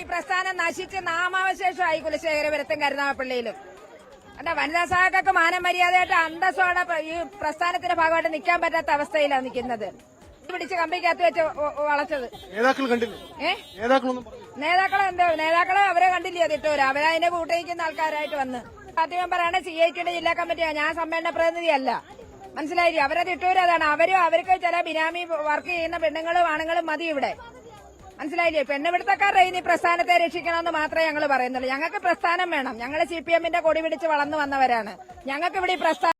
ഈ പ്രസ്ഥാനം നശിച്ച് നാമാവശേഷമായി കുലശേഖരപുരത്തും കരുനാഗപ്പള്ളിയിലും. എന്താ വനിതാ സഹാക്കൾക്ക് മാനം മര്യാദയായിട്ട് അന്തസ്സോടെ ഈ പ്രസ്ഥാനത്തിന്റെ ഭാഗമായിട്ട് നിൽക്കാൻ പറ്റാത്ത അവസ്ഥയിലാണ് നിൽക്കുന്നത്. പിടിച്ച് കമ്പിക്കകത്ത് വെച്ച് വളച്ചത്. നേതാക്കൾ കണ്ടില്ലേ? നേതാക്കളെ എന്തോ നേതാക്കളെ അവരെ കണ്ടില്ലയോ തിട്ടൂര് അവരതിനെ കൂട്ടിയിരിക്കുന്ന ആൾക്കാരായിട്ട് വന്ന്. പാർട്ടി മെമ്പറാണ് സി ഐ ടിയുടെ ജില്ലാ കമ്മിറ്റിയാണ് ഞാൻ സമ്മേളന പ്രതിനിധിയല്ല. മനസ്സിലായില്ലേ? അവരെ തിട്ടൂര് അതാണ്. അവരും അവർക്ക് ചില ബിനാമി വർക്ക് ചെയ്യുന്ന പെണ്ണുങ്ങളും ആണുങ്ങളും മതി ഇവിടെ. മനസ്സിലായില്ലേ? പെണ്ണുപിടുത്തക്കാരുടെ ഇനി പ്രസ്ഥാനത്തെ രക്ഷിക്കണമെന്ന് മാത്രമേ ഞങ്ങൾ പറയുന്നുള്ളൂ. ഞങ്ങൾക്ക് പ്രസ്ഥാനം വേണം. ഞങ്ങൾ സി പി എമ്മിന്റെ കൊടി പിടിച്ച് വളർന്നു വന്നവരാണ്. ഞങ്ങൾക്ക് ഇവിടെ പ്രസ്ഥാനം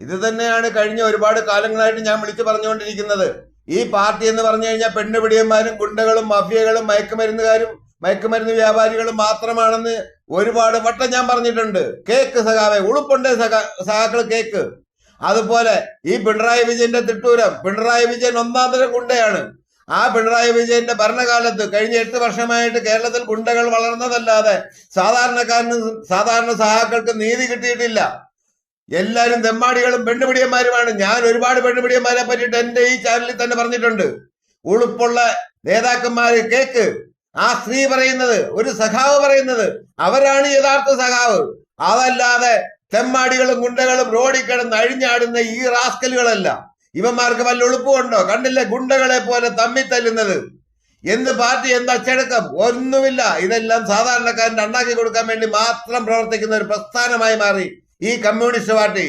ഇത് തന്നെയാണ് കഴിഞ്ഞ ഒരുപാട് കാലങ്ങളായിട്ട് ഞാൻ വിളിച്ചു പറഞ്ഞുകൊണ്ടിരിക്കുന്നത്. ഈ പാർട്ടി എന്ന് പറഞ്ഞു കഴിഞ്ഞാൽ പെണ്ണുപിടിയന്മാരും ഗുണ്ടകളും മാഫിയകളും മയക്കുമരുന്നുകാരും മയക്കുമരുന്ന് വ്യാപാരികളും മാത്രമാണെന്ന് ഒരുപാട് വട്ടം ഞാൻ പറഞ്ഞിട്ടുണ്ട്. കേക്ക് സഖാവെ ഉളുപ്പുണ്ട് സഖാ സഖാക്കൾ കേക്ക്. അതുപോലെ ഈ പിണറായി വിജയന്റെ തിട്ടൂരം പിണറായി വിജയൻ ഒന്നാം തരം ഗുണ്ടയാണ്. ആ പിണറായി വിജയന്റെ ഭരണകാലത്ത് കഴിഞ്ഞ എട്ട് വർഷമായിട്ട് കേരളത്തിൽ ഗുണ്ടകൾ വളർന്നതല്ലാതെ സാധാരണക്കാരന് സാധാരണ സഹാക്കൾക്ക് നീതി കിട്ടിയിട്ടില്ല. എല്ലാരും തെമ്മാടികളും പെണ്ണുപിടിയന്മാരുമാണ്. ഞാൻ ഒരുപാട് പെണ്ണുപിടിയന്മാരെ പറ്റിയിട്ട് എന്റെ ഈ ചാനലിൽ തന്നെ പറഞ്ഞിട്ടുണ്ട്. ഉളുപ്പുള്ള നേതാക്കന്മാര് കേക്ക്. ആ സ്ത്രീ പറയുന്നത് ഒരു സഖാവ് പറയുന്നത് അവരാണ് യഥാർത്ഥ സഖാവ്. അതല്ലാതെ തെമ്മാടികളും ഗുണ്ടകളും റോഡിൽ കിടന്ന് അഴിഞ്ഞാടുന്ന ഈ റാസ്കലുകളല്ല. ഇവന്മാർക്ക് വല്ല ഉളുപ്പുണ്ടോ? കണ്ടില്ലേ? ഗുണ്ടകളെ പോലെ തമ്മി തല്ലുന്നത്. എന്ത് പാർട്ടി എന്ത് അച്ചടക്കം? ഒന്നുമില്ല. ഇതെല്ലാം സാധാരണക്കാരന്റെ ഉണ്ടാക്കി കൊടുക്കാൻ വേണ്ടി മാത്രം പ്രവർത്തിക്കുന്ന ഒരു പ്രസ്ഥാനമായി മാറി ഈ കമ്മ്യൂണിസ്റ്റ് പാർട്ടി.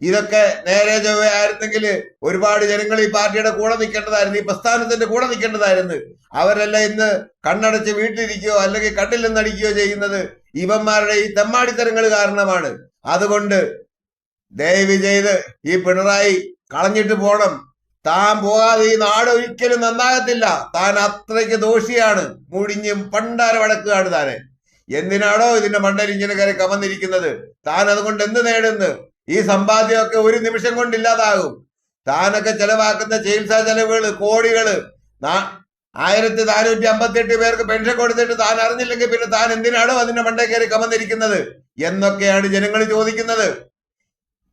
ഇതൊക്കെ നേരെ ചൊവ്വയായിരുന്നെങ്കിൽ ഒരുപാട് ജനങ്ങൾ ഈ പാർട്ടിയുടെ കൂടെ നിൽക്കേണ്ടതായിരുന്നു ഈ പ്രസ്ഥാനത്തിന്റെ കൂടെ നിൽക്കേണ്ടതായിരുന്നു. അവരെല്ലാം ഇന്ന് കണ്ണടച്ച് വീട്ടിലിരിക്കുകയോ അല്ലെങ്കിൽ കണ്ണിൽ നിന്നടിക്കുകയോ ചെയ്യുന്നത് ഇവന്മാരുടെ ഈ തെമ്മാടിത്തരങ്ങൾ കാരണമാണ്. അതുകൊണ്ട് ദയവ് ചെയ്ത് ഈ പിണറായി കളഞ്ഞിട്ട് പോണം. താൻ പോകാതെ ഈ നാട് ഒരിക്കലും നന്നാകത്തില്ല. താൻ അത്രയ്ക്ക് ദോഷിയാണ്. മുടിഞ്ഞും പണ്ടാര വടക്കുകയാണ് താനെ. എന്തിനാണോ ഇതിന്റെ മണ്ടൽ ഇങ്ങനെ കയറി കമന്നിരിക്കുന്നത്? താൻ അതുകൊണ്ട് എന്ത് നേടുന്നു? ഈ സമ്പാദ്യമൊക്കെ ഒരു നിമിഷം കൊണ്ട് ഇല്ലാതാകും. താനൊക്കെ ചെലവാക്കുന്ന ചികിത്സാ ചെലവുകൾ കോടികൾ. ആയിരത്തി നാനൂറ്റി അമ്പത്തി എട്ട് പേർക്ക് പെൻഷൻ കൊടുത്തിട്ട് താൻ അറിഞ്ഞില്ലെങ്കിൽ പിന്നെ താൻ എന്തിനാണോ അതിന്റെ മണ്ടേ കയറി കമന്നിരിക്കുന്നത്? എന്നൊക്കെയാണ് ജനങ്ങൾ ചോദിക്കുന്നത്.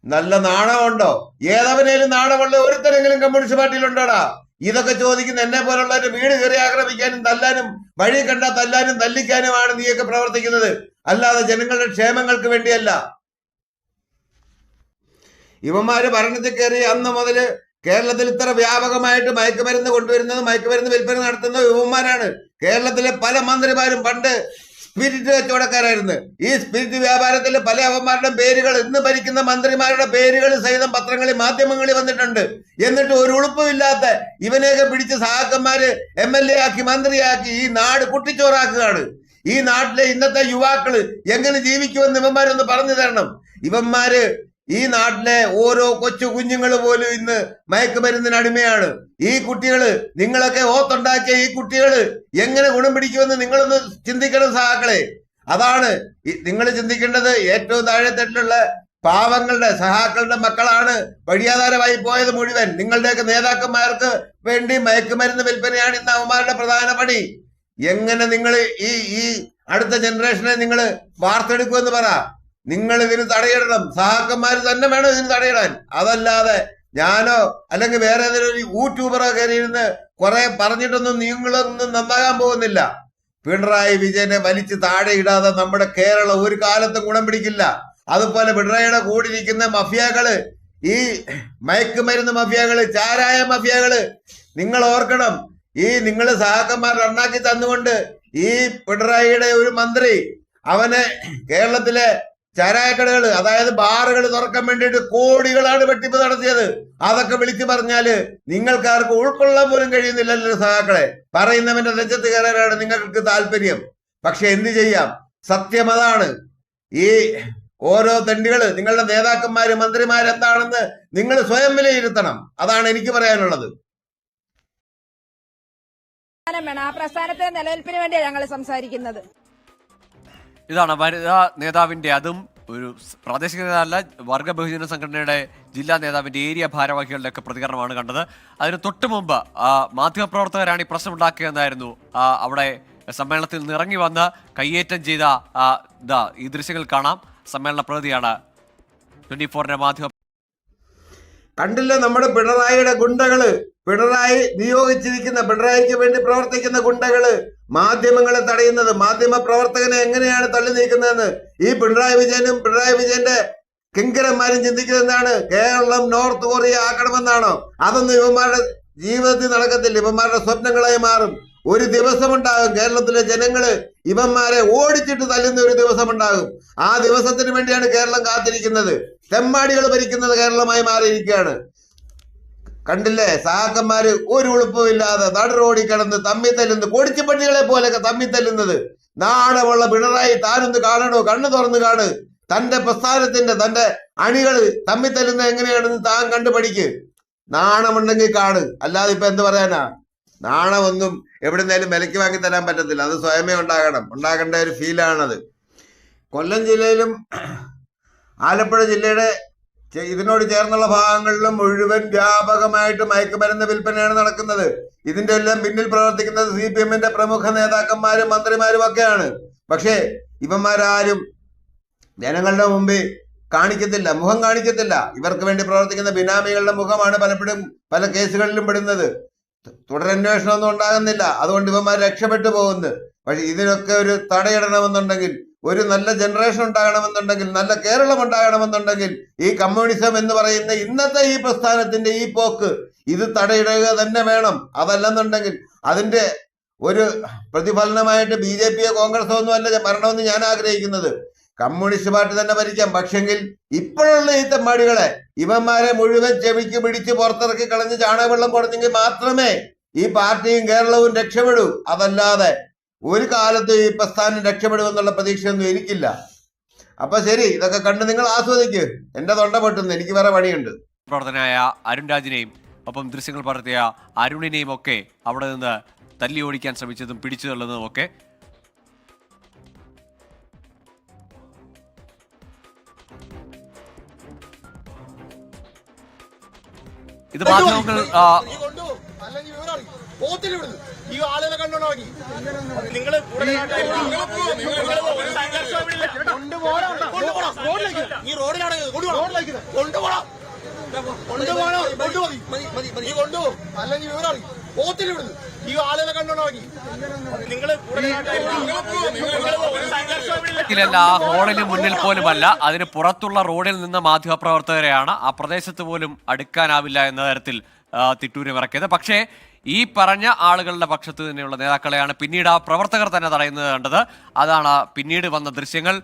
നല്ല നാണമുണ്ടോ? ഏതവനേലും നാണമുള്ള ഒരുത്തരെങ്കിലും കമ്മ്യൂണിസ്റ്റ് പാർട്ടിയിലുണ്ടോടാ? ഇതൊക്കെ ചോദിക്കുന്ന എന്നെ പോലുള്ളവരുടെ വീട് കയറി ആക്രമിക്കാനും തല്ലാനും വഴി കണ്ട തല്ലാനും തല്ലിക്കാനുമാണ് നീയൊക്കെ പ്രവർത്തിക്കുന്നത്. അല്ലാതെ ജനങ്ങളുടെ ക്ഷേമങ്ങൾക്ക് വേണ്ടിയല്ല. ഇവന്മാര് ഭരണത്തിൽ കയറി അന്ന് മുതൽ കേരളത്തിൽ ഇത്ര വ്യാപകമായിട്ട് മയക്കുമരുന്ന് കൊണ്ടുവരുന്നത് മയക്കുമരുന്ന് വിൽപ്പന നടത്തുന്ന ഇവന്മാരാണ്. കേരളത്തിലെ പല മന്ത്രിമാരും പണ്ട് സ്പിരിറ്റ് കച്ചവടക്കാരായിരുന്നു ഈ സ്പിരിറ്റ് വ്യാപാരത്തിൽ പല അവന്മാരുടെ പേരുകൾ ഇന്ന് ഭരിക്കുന്ന മന്ത്രിമാരുടെ പേരുകൾ സഹിതം പത്രങ്ങളിൽ മാധ്യമങ്ങളിൽ വന്നിട്ടുണ്ട്. എന്നിട്ട് ഒരു ഉളുപ്പുമില്ലാത്ത ഇവനെയൊക്കെ പിടിച്ച് സഹാക്കന്മാര് എം എൽ എ ആക്കി മന്ത്രിയാക്കി ഈ നാട് കുട്ടിച്ചോറാക്കുകയാണ്. ഈ നാട്ടിലെ ഇന്നത്തെ യുവാക്കൾ എങ്ങനെ ജീവിക്കുമെന്ന് ഇവന്മാരൊന്ന് പറഞ്ഞു തരണം. ഇവന്മാര് ഈ നാട്ടിലെ ഓരോ കൊച്ചു കുഞ്ഞുങ്ങൾ പോലും ഇന്ന് മയക്കുമരുന്നിന് അടിമയാണ്. ഈ കുട്ടികൾ നിങ്ങളൊക്കെ ഓത്തുണ്ടാക്കിയ ഈ കുട്ടികൾ എങ്ങനെ ഗുണം പിടിക്കുമെന്ന് നിങ്ങളൊന്ന് ചിന്തിക്കണം സഹാക്കളെ അതാണ് നിങ്ങൾ ചിന്തിക്കേണ്ടത് ഏറ്റവും താഴെത്തട്ടിലുള്ള പാവങ്ങളുടെ സഹാക്കളുടെ മക്കളാണ് വഴിയാധാരമായി പോയത് മുഴുവൻ. നിങ്ങളുടെയൊക്കെ നേതാക്കന്മാർക്ക് വേണ്ടി മയക്കുമരുന്ന് വിൽപ്പനയാണ് ഇന്ന് അവന്മാരുടെ പ്രധാന പണി. എങ്ങനെ നിങ്ങൾ ഈ ഈ അടുത്ത ജനറേഷനെ നിങ്ങൾ വാർത്തെടുക്കുമെന്ന് പറ. നിങ്ങൾ ഇതിന് തടയിടണം. സഹാക്കന്മാർ തന്നെ വേണം ഇതിന് തടയിടാൻ. അതല്ലാതെ ഞാനോ അല്ലെങ്കിൽ വേറെ ഏതെങ്കിലും യൂട്യൂബറോ കയറി ഇരുന്ന് കുറെ പറഞ്ഞിട്ടൊന്നും നിങ്ങളൊന്നും നന്നാകാൻ പോകുന്നില്ല. പിണറായി വിജയനെ വലിച്ചു താഴെ ഇടാതെ നമ്മുടെ കേരളം ഒരു കാലത്തും ഗുണം പിടിക്കില്ല. അതുപോലെ പിണറായിയുടെ കൂടിയിരിക്കുന്ന മഫിയകൾ ഈ മയക്കുമരുന്ന് മഫിയകൾ ചാരായ മഫിയകൾ നിങ്ങൾ ഓർക്കണം. ഈ നിങ്ങൾ സഹാക്കന്മാർ ഉണ്ടാക്കി തന്നുകൊണ്ട് ഈ പിണറായിയുടെ ഒരു മന്ത്രി അവനെ കേരളത്തിലെ ചാരായക്കടകൾ അതായത് ബാറുകൾ തുറക്കാൻ വേണ്ടിയിട്ട് കോടികളാണ് വെട്ടിപ്പ് നടത്തിയത്. അതൊക്കെ വിളിച്ചു പറഞ്ഞാൽ നിങ്ങൾക്കാർക്ക് ഉൾക്കൊള്ളാൻ പോലും കഴിയുന്നില്ലല്ലോ സഹാക്കളെ പറയുന്നവന്റെ നെഞ്ചത്ത് കയറാനാണ് നിങ്ങൾക്ക് താല്പര്യം. പക്ഷെ എന്ത് ചെയ്യാം? സത്യം അതാണ്. ഈ ഓരോ തെണ്ടികൾ നിങ്ങളുടെ നേതാക്കന്മാര് മന്ത്രിമാർ എന്താണെന്ന് നിങ്ങൾ സ്വയം വിലയിരുത്തണം. അതാണ് എനിക്ക് പറയാനുള്ളത്. പ്രസ്ഥാനത്തിന്റെ നിലനിൽപ്പിന് വേണ്ടിയാണ് ഞങ്ങൾ സംസാരിക്കുന്നത്. ഇതാണ് വനിതാ നേതാവിന്റെ അതും ഒരു പ്രാദേശിക നേതാവല്ല വർഗ ബഹുജന സംഘടനയുടെ ജില്ലാ നേതാവിന്റെ ഏരിയ ഭാരവാഹികളുടെ ഒക്കെ പ്രതികരണമാണ് കണ്ടത്. അതിന് തൊട്ടു മുമ്പ് മാധ്യമപ്രവർത്തകരാണ് ഈ പ്രശ്നം ഉണ്ടാക്കിയതെന്നായിരുന്നു ആ, അവിടെ സമ്മേളനത്തിൽ നിന്ന് ഇറങ്ങി വന്ന് കയ്യേറ്റം ചെയ്ത ഇതാ ഈ ദൃശ്യങ്ങൾ കാണാം. സമ്മേളന പ്രതിയാണ് ട്വന്റി ഫോറിന്റെ മാധ്യമ കണ്ടില്ല നമ്മുടെ പിണറായിയുടെ ഗുണ്ടകൾ? പിണറായി നിയോഗിച്ചിരിക്കുന്ന പിണറായിക്ക് വേണ്ടി പ്രവർത്തിക്കുന്ന ഗുണ്ടകൾ? മാധ്യമങ്ങളെ തടയുന്നത് മാധ്യമ പ്രവർത്തകനെ എങ്ങനെയാണ് തള്ളി നീക്കുന്നതെന്ന്? ഈ പിണറായി വിജയനും പിണറായി വിജയന്റെ കിങ്കരന്മാരും ചിന്തിക്കുന്നത് എന്താണ് കേരളം നോർത്ത് കൊറിയ ആക്കണമെന്നാണോ? അതൊന്നും ഇവന്മാരുടെ ജീവിതത്തിൽ നടക്കത്തില്ല. ഇവന്മാരുടെ സ്വപ്നങ്ങളായി മാറും. ഒരു ദിവസമുണ്ടാകും കേരളത്തിലെ ജനങ്ങൾ ഇവന്മാരെ ഓടിച്ചിട്ട് തല്ലുന്ന ഒരു ദിവസമുണ്ടാകും. ആ ദിവസത്തിന് വേണ്ടിയാണ് കേരളം കാത്തിരിക്കുന്നത്. തെമ്മാടികൾ ഭരിക്കുന്നത് കേരളമായി മാറിയിരിക്കുകയാണ്. കണ്ടില്ലേ? സഹാക്കന്മാര് ഒരു ഉളുപ്പുമില്ലാതെ നടു റോഡിൽ കിടന്ന് തമ്മി തല്ലുന്നു കൊടിച്ചുപട്ടികളെ പോലെയൊക്കെ തമ്മി തല്ലുന്നത്. നാണമുള്ള പിണറായി താനൊന്ന് കാണണോ? കണ്ണു തുറന്ന് കാണു. തന്റെ പ്രസ്ഥാനത്തിന്റെ തന്റെ അണികൾ തമ്മി തല്ലുന്നത് എങ്ങനെയാണെന്ന് താൻ കണ്ടുപഠിക്ക്. നാണമുണ്ടെങ്കിൽ കാണ്. അല്ലാതെ ഇപ്പൊ എന്ത് പറയാനാ? നാണമൊന്നും എവിടുന്നേലും വിലക്ക് വാങ്ങി തരാൻ പറ്റത്തില്ല. അത് സ്വയമേ ഉണ്ടാകണം. ഉണ്ടാകേണ്ട ഒരു ഫീലാണത്. കൊല്ലം ജില്ലയിലും ആലപ്പുഴ ജില്ലയുടെ ഇതിനോട് ചേർന്നുള്ള ഭാഗങ്ങളിലും മുഴുവൻ വ്യാപകമായിട്ട് മയക്കുമരുന്ന് വിൽപ്പനയാണ് നടക്കുന്നത്. ഇതിന്റെ എല്ലാം പിന്നിൽ പ്രവർത്തിക്കുന്നത് സി പി എമ്മിന്റെ പ്രമുഖ നേതാക്കന്മാരും മന്ത്രിമാരും ഒക്കെയാണ്. പക്ഷേ ഇവന്മാരാരും ജനങ്ങളുടെ മുമ്പിൽ കാണിക്കത്തില്ല മുഖം കാണിക്കത്തില്ല. ഇവർക്ക് വേണ്ടി പ്രവർത്തിക്കുന്ന ബിനാമികളുടെ മുഖമാണ് പലപ്പോഴും പല കേസുകളിലും പെടുന്നത്. തുടരന്വേഷണം ഒന്നും ഉണ്ടാകുന്നില്ല. അതുകൊണ്ട് ഇവന്മാർ രക്ഷപ്പെട്ടു പോകുന്നു. പക്ഷെ ഇതിനൊക്കെ ഒരു തടയിടണമെന്നുണ്ടെങ്കിൽ ഒരു നല്ല ജനറേഷൻ ഉണ്ടാകണമെന്നുണ്ടെങ്കിൽ നല്ല കേരളം ഉണ്ടാകണമെന്നുണ്ടെങ്കിൽ ഈ കമ്മ്യൂണിസം എന്ന് പറയുന്ന ഇന്നത്തെ ഈ പ്രസ്ഥാനത്തിന്റെ ഈ പോക്ക് ഇത് തടയിടുക തന്നെ വേണം. അതല്ലെന്നുണ്ടെങ്കിൽ അതിന്റെ ഒരു പ്രതിഫലനമായിട്ട് ബി ജെ പിയോ കോൺഗ്രസോ ഒന്നും അല്ല വരണമെന്ന് ഞാൻ ആഗ്രഹിക്കുന്നത്. കമ്മ്യൂണിസ്റ്റ് പാർട്ടി തന്നെ ഭരിക്കാം. പക്ഷെങ്കിൽ ഇപ്പോഴുള്ള ഈ തെമ്മാടികളെ ഇവന്മാരെ മുഴുവൻ ചെവിക്ക് പിടിച്ച് പുറത്തിറക്കി കളഞ്ഞ് ചാണകവെള്ളം കൊടുത്തെങ്കിൽ മാത്രമേ ഈ പാർട്ടിയും കേരളവും രക്ഷപ്പെടൂ. അതല്ലാതെ ഒരു കാലത്ത് ഈ പ്രസ്ഥാനം രക്ഷപ്പെടുമെന്നുള്ള പ്രതീക്ഷയൊന്നും എനിക്കില്ല. അപ്പൊ ശരി ഇതൊക്കെ കണ്ട് നിങ്ങൾ ആസ്വദിക്ക്. എന്റെ തൊണ്ട പൊട്ടുന്നു എനിക്ക് വേറെ പണിയുണ്ട്. പ്രവർത്തനായ അരുൺ രാജിനെയും ഒപ്പം ദൃശ്യങ്ങൾ പകർത്തിയ അരുണിനെയും ഒക്കെ അവിടെ നിന്ന് തല്ലി ഓടിക്കാൻ ശ്രമിച്ചതും പിടിച്ചു തള്ളുന്നതും ഒക്കെ. ഇത് മാധ്യമങ്ങൾ ഈ ആളുകളെ കണ്ടോണ്ട് നോക്കി നിങ്ങൾ ഈ റോഡിലാണ് കൊണ്ടുപോകണം. കൊണ്ടുപോകണം. കൊണ്ടുപോകണം. അല്ലെങ്കിൽ വിവരമാണ് പോത്തില്ല ഇവിടുന്ന്. ഈ ആളുകളെ കണ്ടോണ്ട് നോക്കി നിങ്ങൾ ിലല്ല ആ ഹോളിന് മുന്നിൽ പോലുമല്ല. അതിന് പുറത്തുള്ള റോഡിൽ നിന്ന് മാധ്യമപ്രവർത്തകരെയാണ് ആ പ്രദേശത്ത് പോലും അടുക്കാനാവില്ല എന്ന തരത്തിൽ തിട്ടൂരി തിട്ടൂരം ഇറക്കിയത് പക്ഷേ ഈ പറഞ്ഞ ആളുകളുടെ പക്ഷത്ത് തന്നെയുള്ള നേതാക്കളെയാണ് പിന്നീട് ആ പ്രവർത്തകർ തന്നെ തടയുന്നത് കണ്ടത്. അതാണ് പിന്നീട് വന്ന ദൃശ്യങ്ങൾ.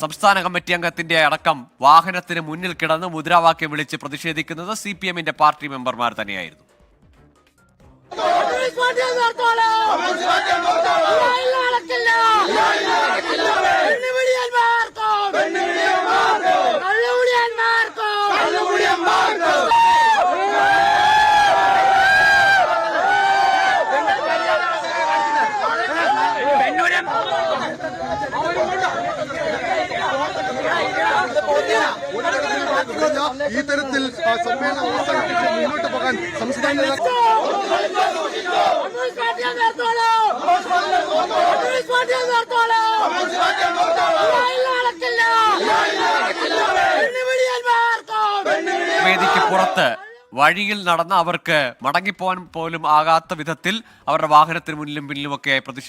സംസ്ഥാന കമ്മിറ്റി അംഗത്തിന്റെ അടക്കം വാഹനത്തിന് മുന്നിൽ കിടന്ന് മുദ്രാവാക്യം വിളിച്ച് പ്രതിഷേധിക്കുന്നത് സി പി എമ്മിന്റെ പാർട്ടി മെമ്പർമാർ തന്നെയായിരുന്നു ഈ തരത്തിൽ സമ്മേളനം അവസാനിപ്പിച്ച് മുന്നോട്ട് പോകാൻ സംസ്ഥാന വേദിക്ക് പുറത്ത് വഴിയിൽ നടന്ന് അവർക്ക് മടങ്ങിപ്പോകാൻ പോലും ആകാത്ത വിധത്തിൽ അവരുടെ വാഹനത്തിന് മുന്നിലും പിന്നിലുമൊക്കെ പ്രതിഷേധിച്ചു